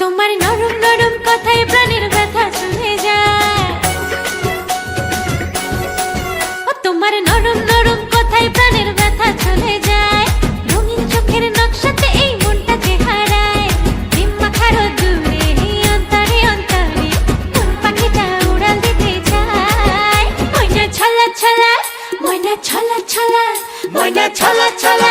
তোমার নরম নরম কথায় প্রাণের ব্যথা শুনে যায়। তোমার নরম নরম কথায় প্রাণের ব্যথা চলে যায়। রঙিন চোখের নকশাতে এই মনটাকে হারায়। প্রেম মাখারো দূরে অন্তরে অন্তরে পাখিটা উড়াল দিতে যায় ময়না ছলা ছলা, ময়না ছলা ছলা, ময়না ছলা ছলা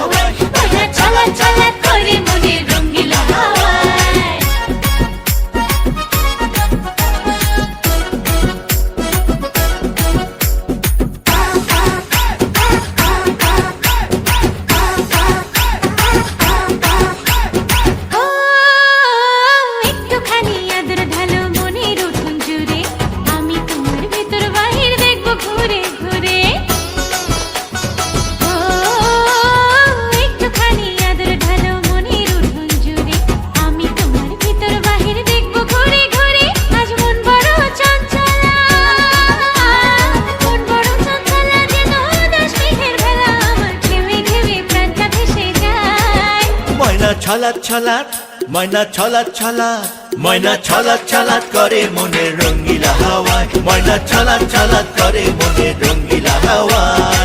ময়না ছলাৎ ছলাৎ, ময়না ছলাৎ ছলাৎ, ময়না ছলাৎ ছলাৎ করে মনে রঙ্গিলা হাওয়ায়। ময়না ছলাৎ ছলাৎ করে মনে রঙ্গিলা হাওয়ায়।